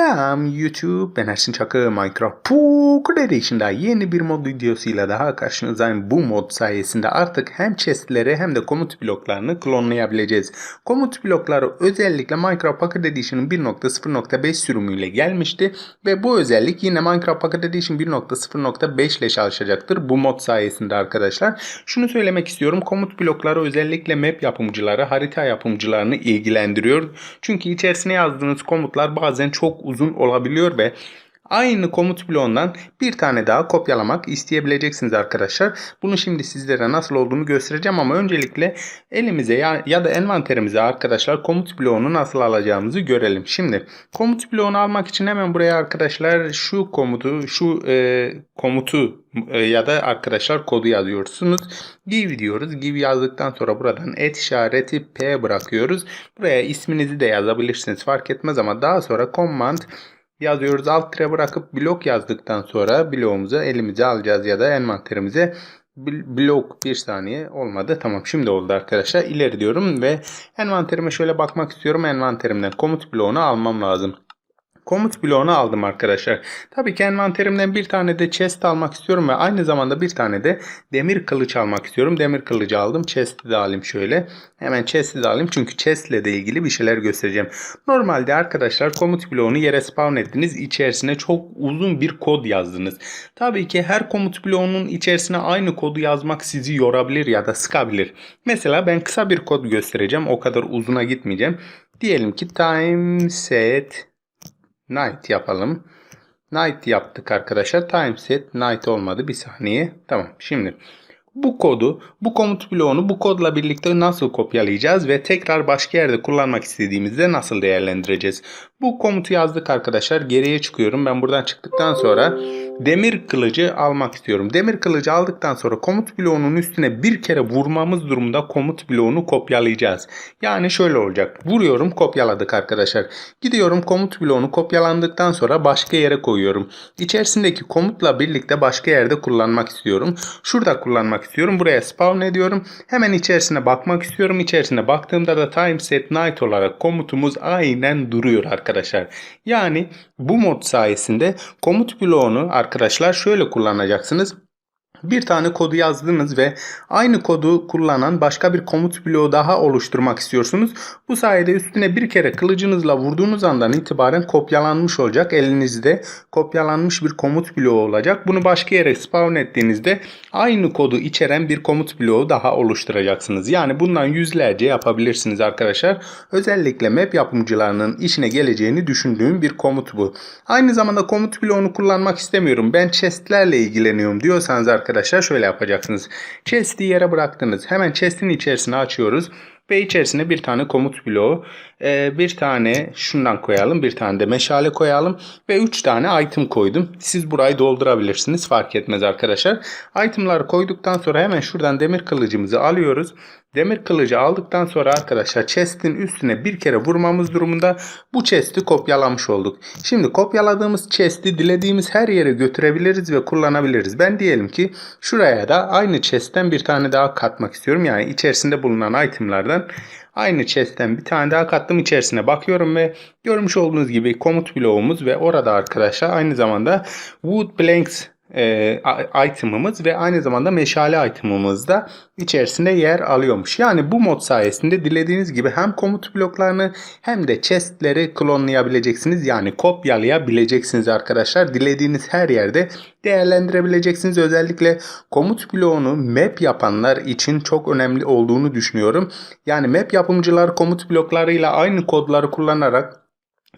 Selam YouTube, ben Ersin Çakı, Minecraft Poker Edition'da yeni bir mod videosuyla daha karşınızdayım. Bu mod sayesinde artık hem chestleri hem de komut bloklarını klonlayabileceğiz. Komut blokları özellikle Minecraft Pocket Edition'ın 1.0.5 sürümüyle gelmişti ve bu özellik yine Minecraft Pocket Edition 1.0.5 ile çalışacaktır bu mod sayesinde arkadaşlar. Şunu söylemek istiyorum, komut blokları özellikle map yapımcıları, harita yapımcılarını ilgilendiriyor. Çünkü içerisine yazdığınız komutlar bazen çok uzun olabiliyor ve aynı komut bloğundan bir tane daha kopyalamak isteyebileceksiniz arkadaşlar. Bunu şimdi sizlere nasıl olduğunu göstereceğim ama öncelikle elimize ya, ya da envanterimize arkadaşlar komut bloğunu nasıl alacağımızı görelim. Şimdi komut bloğunu almak için hemen buraya arkadaşlar şu komutu şu e, komutu e, ya da arkadaşlar kodu yazıyorsunuz. Give diyoruz. Give yazdıktan sonra buradan et işareti P bırakıyoruz. Buraya isminizi de yazabilirsiniz fark etmez ama daha sonra command yazıyoruz. Alt tire bırakıp blok yazdıktan sonra bloğumuzu elimize alacağız ya da envanterimize Bl- blok bir saniye olmadı. Tamam şimdi oldu arkadaşlar. İleri diyorum ve envanterime şöyle bakmak istiyorum. Envanterimden komut bloğunu almam lazım. Komut bloğunu aldım arkadaşlar. Tabii ki envanterimden bir tane de chest almak istiyorum ve aynı zamanda bir tane de demir kılıç almak istiyorum. Demir kılıcı aldım. Chest'i de alayım şöyle. Hemen chest'i de alayım çünkü chest ile de ilgili bir şeyler göstereceğim. Normalde arkadaşlar komut bloğunu yere spawn ettiniz. İçerisine çok uzun bir kod yazdınız. Tabii ki her komut bloğunun içerisine aynı kodu yazmak sizi yorabilir ya da sıkabilir. Mesela ben kısa bir kod göstereceğim. O kadar uzuna gitmeyeceğim. Diyelim ki time set night yapalım. Night yaptık arkadaşlar. Time set night olmadı. Bir saniye. Tamam. Şimdi bu kodu, bu komut bloğunu bu kodla birlikte nasıl kopyalayacağız ve tekrar başka yerde kullanmak istediğimizde nasıl değerlendireceğiz? Bu komutu yazdık arkadaşlar. Geriye çıkıyorum. Ben buradan çıktıktan sonra demir kılıcı almak istiyorum. Demir kılıcı aldıktan sonra komut bloğunun üstüne bir kere vurmamız durumunda komut bloğunu kopyalayacağız. Yani şöyle olacak. Vuruyorum kopyaladık arkadaşlar. Gidiyorum komut bloğunu kopyalandıktan sonra başka yere koyuyorum. İçerisindeki komutla birlikte başka yerde kullanmak istiyorum. Şurada kullanmak istiyorum. Buraya spawn ediyorum. Hemen içerisine bakmak istiyorum. İçerisine baktığımda da time set night olarak komutumuz aynen duruyor arkadaşlar. Yani bu mod sayesinde komut bloğunu arkadaşlar şöyle kullanacaksınız. Bir tane kodu yazdınız ve aynı kodu kullanan başka bir komut bloğu daha oluşturmak istiyorsunuz. Bu sayede üstüne bir kere kılıcınızla vurduğunuz andan itibaren kopyalanmış olacak. Elinizde kopyalanmış bir komut bloğu olacak. Bunu başka yere spawn ettiğinizde aynı kodu içeren bir komut bloğu daha oluşturacaksınız. Yani bundan yüzlerce yapabilirsiniz arkadaşlar. Özellikle map yapımcılarının işine geleceğini düşündüğüm bir komut bu. Aynı zamanda komut bloğunu kullanmak istemiyorum. Ben chestlerle ilgileniyorum diyorsanız arkadaşlar şöyle yapacaksınız. Chest'i yere bıraktınız. Hemen chest'in içerisine açıyoruz. Ve içerisine bir tane komut bloğu, e, bir tane şundan koyalım, bir tane de meşale koyalım ve 3 tane item koydum. Siz burayı doldurabilirsiniz fark etmez arkadaşlar. Itemları koyduktan sonra hemen şuradan demir kılıcımızı alıyoruz. Demir kılıcı aldıktan sonra arkadaşlar chest'in üstüne bir kere vurmamız durumunda bu chest'i kopyalamış olduk. Şimdi kopyaladığımız chest'i dilediğimiz her yere götürebiliriz ve kullanabiliriz. Ben diyelim ki şuraya da aynı chest'ten bir tane daha katmak istiyorum. Yani içerisinde bulunan itemlardan aynı chest'ten bir tane daha kattım içerisine bakıyorum ve görmüş olduğunuz gibi komut bloğumuz ve orada arkadaşlar aynı zamanda wood planks e, item'ımız ve aynı zamanda meşale item'ımız da içerisinde yer alıyormuş. Yani bu mod sayesinde dilediğiniz gibi hem komut bloklarını hem de chestleri klonlayabileceksiniz. Yani kopyalayabileceksiniz arkadaşlar. Dilediğiniz her yerde değerlendirebileceksiniz. Özellikle komut bloğunu map yapanlar için çok önemli olduğunu düşünüyorum. Yani map yapımcılar komut bloklarıyla aynı kodları kullanarak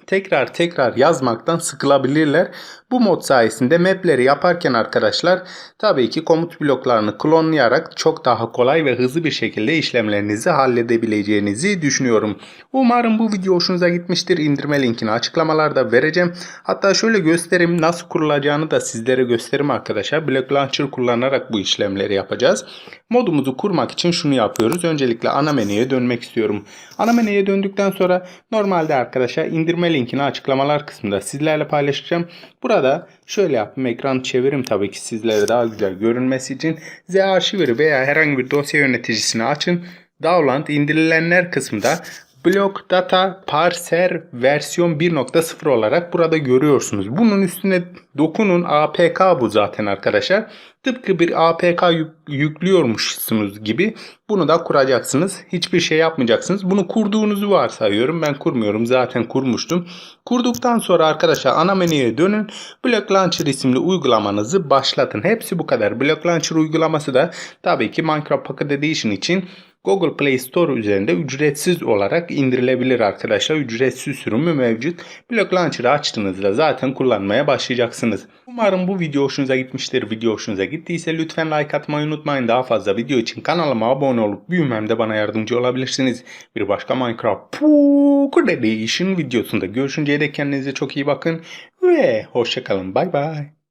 tekrar tekrar yazmaktan sıkılabilirler. Bu mod sayesinde mapleri yaparken arkadaşlar tabii ki komut bloklarını klonlayarak çok daha kolay ve hızlı bir şekilde işlemlerinizi halledebileceğinizi düşünüyorum. Umarım bu video hoşunuza gitmiştir. İndirme linkini açıklamalarda vereceğim. Hatta şöyle göstereyim nasıl kurulacağını da sizlere göstereyim arkadaşlar. Black Launcher kullanarak bu işlemleri yapacağız. Modumuzu kurmak için şunu yapıyoruz. Öncelikle ana menüye dönmek istiyorum. Ana menüye döndükten sonra normalde arkadaşlar indirme linkini açıklamalar kısmında sizlerle paylaşacağım. Burada Burada şöyle yapayım. Ekran çevirim tabii ki sizlere daha güzel görünmesi için. Z arşiveri veya herhangi bir dosya yöneticisini açın. Download indirilenler kısmında Block Data Parser versiyon 1.0 olarak burada görüyorsunuz. Bunun üstüne dokunun. APK bu zaten arkadaşlar. Tıpkı bir APK yük- yüklüyormuşsunuz gibi bunu da kuracaksınız. Hiçbir şey yapmayacaksınız. Bunu kurduğunuzu varsayıyorum. Ben kurmuyorum. Zaten kurmuştum. Kurduktan sonra arkadaşlar ana menüye dönün. Block Launcher isimli uygulamanızı başlatın. Hepsi bu kadar. Block Launcher uygulaması da tabii ki Minecraft Pocket Edition için Google Play Store üzerinde ücretsiz olarak indirilebilir arkadaşlar. Ücretsiz sürümü mevcut. Block Launcher'ı açtığınızda zaten kullanmaya başlayacaksınız. Umarım bu video hoşunuza gitmiştir. Video hoşunuza gittiyse lütfen like atmayı unutmayın. Daha fazla video için kanalıma abone olup büyümemde bana yardımcı olabilirsiniz. Bir başka Minecraft Pocket Edition videosunda görüşünceye dek kendinize çok iyi bakın ve hoşçakalın. Bay bay.